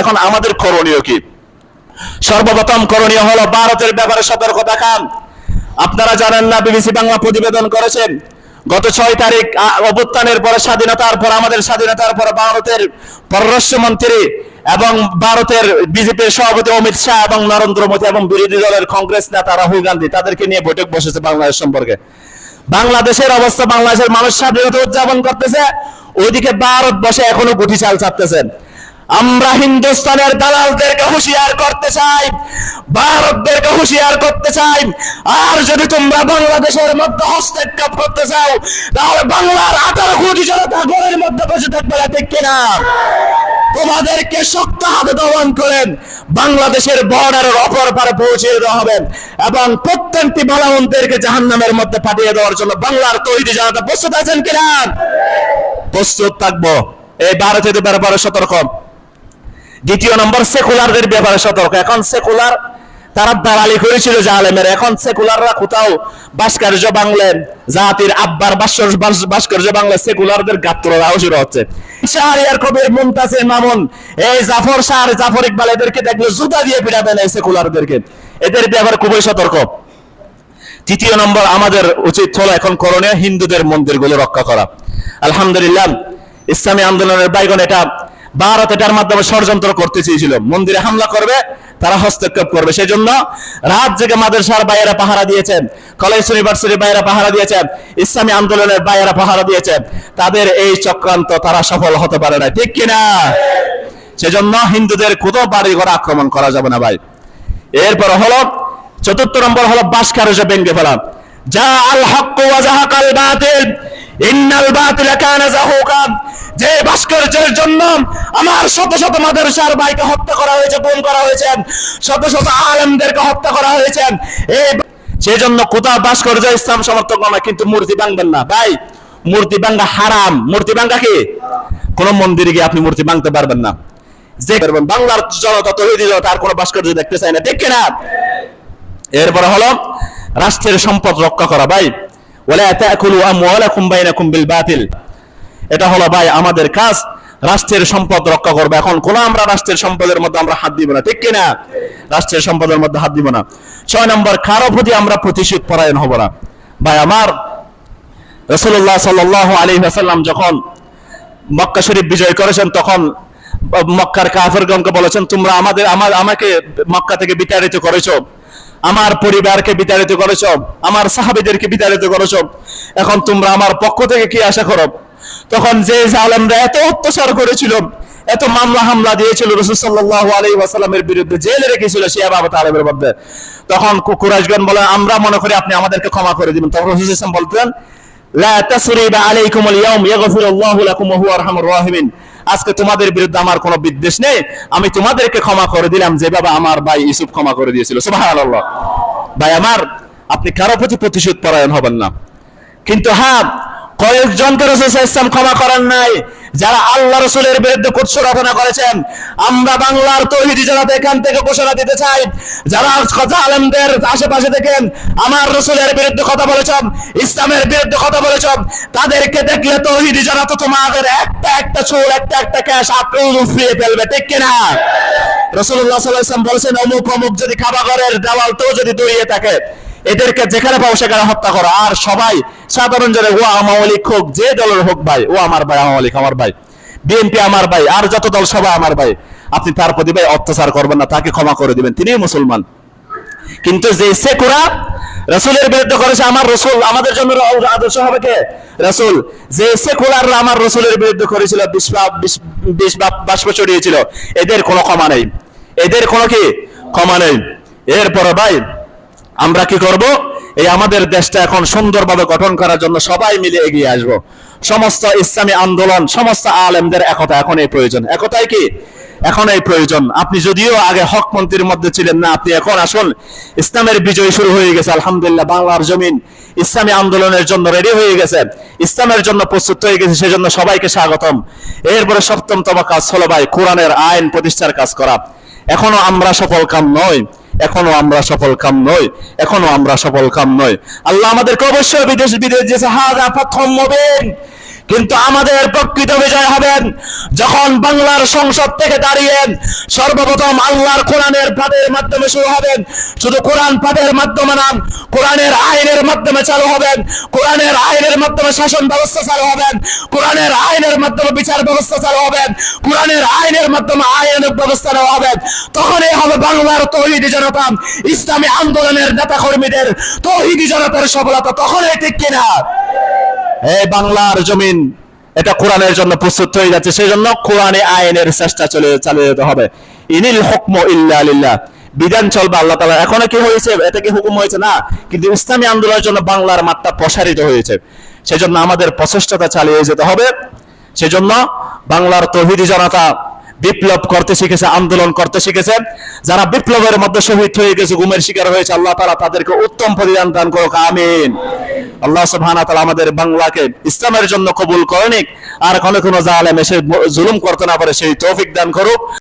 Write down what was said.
এখন আমাদের করণীয় কি? সর্বপ্রথম করণীয় হলো ভারতের ব্যাপারে সতর্ক দেখান। আপনারা জানেন না, বিবিসি বাংলা প্রতিবেদন করেছেন গত ছয় তারিখ অভ্যুত্থানের পরে স্বাধীনতার পর, আমাদের স্বাধীনতার পর ভারতের পররাষ্ট্রমন্ত্রী এবং ভারতের বিজেপির সভাপতি অমিত শাহ এবং নরেন্দ্র মোদী এবং বিরোধী দলের কংগ্রেস নেতা রাহুল গান্ধী, তাদেরকে নিয়ে বৈঠক বসেছে বাংলাদেশ সম্পর্কে। বাংলাদেশের অবস্থা, বাংলাদেশের মানুষ স্বাধীনতা উদযাপন করতেছে, ওইদিকে ভারত বসে এখনও গুটি চাল চাপতেছেন আমরা হিন্দুস্তানের দালালদেরকে হুঁশিয়ার করতে চাই, ভারতদেরকে হুঁশিয়ার করতে চাই। আর যদি তোমরা বাংলাদেশের মধ্যে হস্তক্ষেপ করতে চাও, তাহলে বাংলার আঠারো কোটি জনতা ঘরের মধ্যে বসে থাকবে না, ঠিক কিনা? তোমাদেরকে শক্ত হাতে দমন করেন, বাংলাদেশের বর্ডারের অপর পারে পৌঁছে দেওয়া হবে এবং প্রত্যেকটি বালাউনদেরকে জাহান্নামের মধ্যে পাঠিয়ে দেওয়ার জন্য বাংলার তৈরি জনতা প্রস্তুত আছেন কিনা? প্রস্তুত থাকব। এই ভারতের ব্যাপারে সতর্ক দ্বিতীয় নম্বর, সেকুলারদের ব্যাপারে সতর্ক। এখন সেকুলার, তারা দালালি করেছিল জালেমের। এখন সেকুলাররা কোথাও ভাস্কর্য বাংলেন জাতির আব্বার ভাস্কর ভাস্কর্য বাংলা সেকুলারদের গাত্ররাও শুরু হচ্ছে। শাহরিয়ার কবির মুমতাজের মামুন, এই জাফর শাহ জাফর ইকবাল এদেরকে দেখলে জুতা দিয়ে পিটাবেন এই সেকুলারদেরকে। এদের ব্যাপারে খুবই সতর্ক। তৃতীয় নম্বর, আমাদের উচিত হলো এখন করণীয় হিন্দুদের মন্দিরগুলো রক্ষা করা। আলহামদুলিল্লাহ, ইসলামী আন্দোলনের বাইগন এটা ভারত এটার মাধ্যমে ষড়যন্ত্র করতে চেয়েছিল মন্দিরে হামলা করবে, তারা হস্তক্ষেপ করবে। সেই জন্য রাত জেগে মাদ্রাসার বাইরে পাহারা দিয়েছেন কলেজ ইউনিভার্সিটির বাইরে পাহারা দিয়েছেন ইসলামী আন্দোলনের বাইরে পাহারা দিয়েছেন তাদের এই চক্রান্ত তারা সফল হতে পারে না ঠিক কিনা? সেজন্য হিন্দুদের কোথাও বাড়ি ঘর আক্রমণ করা যাবে না ভাই। এরপর হলো, চতুর্থ নম্বর হলো বাসকারুজে ভেঙ্গে ফেলা। যা আল হক বাতিল যে ভাস্কর্যের জন্য আমার শত শত ভাইকে হত্যা করা হয়েছে করা হয়েছে, শত শত আলেমদেরকে হত্যা করা হয়েছে। সেই জন্য কোথাও ভাস্কর্য ইসলাম সমর্থক নয় কিন্তু মূর্তি ভাঙবেন না। ভাই, মূর্তি ভাঙ্গা হারাম। মূর্তি ভাঙ্গা কি? কোন মন্দিরে গিয়ে আপনি মূর্তি ভাঙতে পারবেন না। যে পারবেন বাংলার জনতা তৈরি আর কোনো ভাস্কর্য দেখতে চায় না। দেখে না। এরপরে হলো রাষ্ট্রের সম্পদ রক্ষা করা। ভাই এটা হলো ভাই আমাদের কাজ, রাষ্ট্রের সম্পদ রক্ষা করবে। এখন কোন আমরা রাষ্ট্রের সম্পদের মধ্যে আমরা হাত দিব না, ঠিক কিনা? রাষ্ট্রের সম্পদের মধ্যে হাত দিব না। ছয় নম্বর, কারও প্রতি আমরা প্রতিশোধ পরায়ণ হব না। ভাই আমার রসুল্লাহ সাল্লাহ আলী আসাল্লাম যখন মক্কা শরীফ বিজয় করেছেন, তখন মক্কার কাফেরগণকে বলেছেন, তোমরা আমাদের আমাকে মক্কা থেকে বিতাড়িত করেছ। আমার পরিবারকে বিতাড়িত করেছ আমার সাহাবিদেরকে বিতাড়িত করেছ এখন তোমরা আমার পক্ষ থেকে কি আশা করো? তখন যে জালেমরা এত অত্যাচার করেছিল, এত মামলা হামলা দিয়েছিল রসুল সাল্লাহ আলী ওয়াসাল্লামের বিরুদ্ধে, জেলে রেখেছিল শিয়া বাবা তালেবের মধ্যে। তখন কুরাইশগণ বলে, আমরা মনে করি আপনি আমাদেরকে ক্ষমা করে দিবেন। তখন রসুল ইসলাম বলতেন, লা তাসরিবা আলাইকুমুল ইয়াউম, ইয়াগফিরুল্লাহু লাকুম ওয়া হুয়া আরহামুর রাহিমিন। আজকে তোমাদের বিরুদ্ধে আমার কোনো বিদ্বেষ নেই। আমি তোমাদেরকে ক্ষমা করে দিলাম। যেভাবে আমার ভাই ইউসুফ ক্ষমা করে দিয়েছিল। ভাই আমার, আপনি কারও প্রতি প্রতিশোধ পরায়ণ হবেন না। কিন্তু হ্যাঁ কয়েকজনকে রসুল ইসলাম ক্ষমা করেন নাই, যারা আল্লাহ রসুলের বিরুদ্ধে কুৎস রচনা করেছেন। আমরা বাংলার তৈরি জনাতে এখান থেকে ঘোষণা দিতে চাই, যারা আলেমদের আশেপাশে দেখেন, আমার রসুলের বিরুদ্ধে কথা বলেছেন ইসলামের বিরুদ্ধে কথা বলেছেন তাদেরকে দেখলে জনা তো তোমাদের একটা একটা চোর একটা একটা ক্যাশ আপনি উফরিয়ে ফেলবে, ঠিক কিনা? রসুল্লাহ সাল্লাহ ইসলাম বলেছেন, অমুক অমুক যদি খাবারের দেওয়ালতেও যদি দৌড়িয়ে থাকে এদেরকে যেখানে পাও সেখানে হত্যা করো। আর সবাই সাধারণ জনে ও আমালিক হোক, যে দলের হোক ভাই, ও আমার ভাই আমালিক আমার ভাই বিএনপি আমার ভাই, আর যত দল, সবাই আমার ভাই। আপনি তার প্রতি ভাই অত্যাচার করবেন না, তাকে ক্ষমা করে দিবেন তিনি মুসলমান। কিন্তু যে সেকুরা রসুলের বিরুদ্ধে করেছে আমার রসুল, আমাদের জন্য আদর্শ হবে কে? রসুল। যে সেকুলাররা আমার রসুলের বিরুদ্ধে করেছিল বাষ্প চড়িয়েছিল এদের কোনো ক্ষমা নেই। এদের কোনো কি? ক্ষমা নেই। এরপরে ভাই আমরা কি করব? এই আমাদের দেশটা এখন সুন্দরভাবে গঠন করার জন্য সবাই মিলে এগিয়ে আসব। সমস্ত ইসলামী আন্দোলন, সমস্ত আলেমদের একতা এখন এই প্রয়োজন। একতাই কি? এখন এই প্রয়োজন। আপনি যদিও আগে হক মন্ত্রীর মধ্যে ছিলেন না, আপনি এখন আসুন। ইসলামের বিজয় শুরু হয়ে গেছে, আলহামদুলিল্লাহ, বাংলার জমিন ইসলামী আন্দোলনের জন্য রেডি হয়ে গেছে। ইসলামের জন্য প্রস্তুত হয়ে গেছে, সেজন্য সবাইকে স্বাগতম। এরপরে সপ্তমতম কাজ হলো ভাই, কোরআনের আইন প্রতিষ্ঠার কাজ করা। এখনও আমরা সফল কাম নয়। এখনও আমরা সফল কাম নই, এখনও আমরা সফল কাম নই। আল্লাহ আমাদেরকে অবশ্যই বিদেশ বিদেশ যে হাজা প্রথম মুবিন কিন্তু আমাদের প্রকৃত বিজয় হবেন যখন বাংলার সংসদ থেকে দাঁড়িয়ে সর্বপ্রথম আল্লাহর কোরআনের পাঠের মাধ্যমে শুরু হবেন। শুধু কোরআন পাঠের মাধ্যমে না, কোরআনের আইনের মাধ্যমে চালু হবেন। কোরআনের আইনের মাধ্যমে শাসন ব্যবস্থা চালু হবেন। কোরআনের আইনের মাধ্যমে বিচার ব্যবস্থা চালু হবেন। কোরআনের আইনের মাধ্যমে আইন ব্যবস্থা নেওয়া হবে। তখনই হবে বাংলার তৌহিদি জনতা, ইসলামী আন্দোলনের নেতা কর্মীদের তৌহিদি জনতার সফলতা। তখনই ঠিক কিনা? এই বাংলার জমিন, এটা কোরআনের জন্য প্রস্তুত হয়ে যাচ্ছে সেই জন্য কোরআনে আইনের চেষ্টা চলে চালিয়ে যেতে হবে। ইনিল হুকম ইল্লা বিধান চলবে আল্লাহ তাআলা। এখনও কি হয়েছে? এটা কি হুকুম হয়েছে? না। কিন্তু ইসলামী আন্দোলনের জন্য বাংলার মাঠটা প্রসারিত হয়েছে। সেজন্য আমাদের প্রচেষ্টাটা চালিয়ে যেতে হবে। সেজন্য বাংলার তৌহিদি জনতা বিপ্লব করতে শিখেছে, আন্দোলন করতে শিখেছে। যারা বিপ্লবের মধ্যে শহীদ হয়ে গেছে, গুমের শিকার হয়েছে, আল্লাহ তাআলা তাদেরকে উত্তম প্রতিদান দান করুক, আমিন। আল্লাহ সুবহানাহু ওয়া তাআলা আমাদের বাংলাকে ইসলামের জন্য কবুল করেনিক আর কোনো কোনো জালেম এসে জুলুম করতে না পারে সেই তৌফিক দান করুক।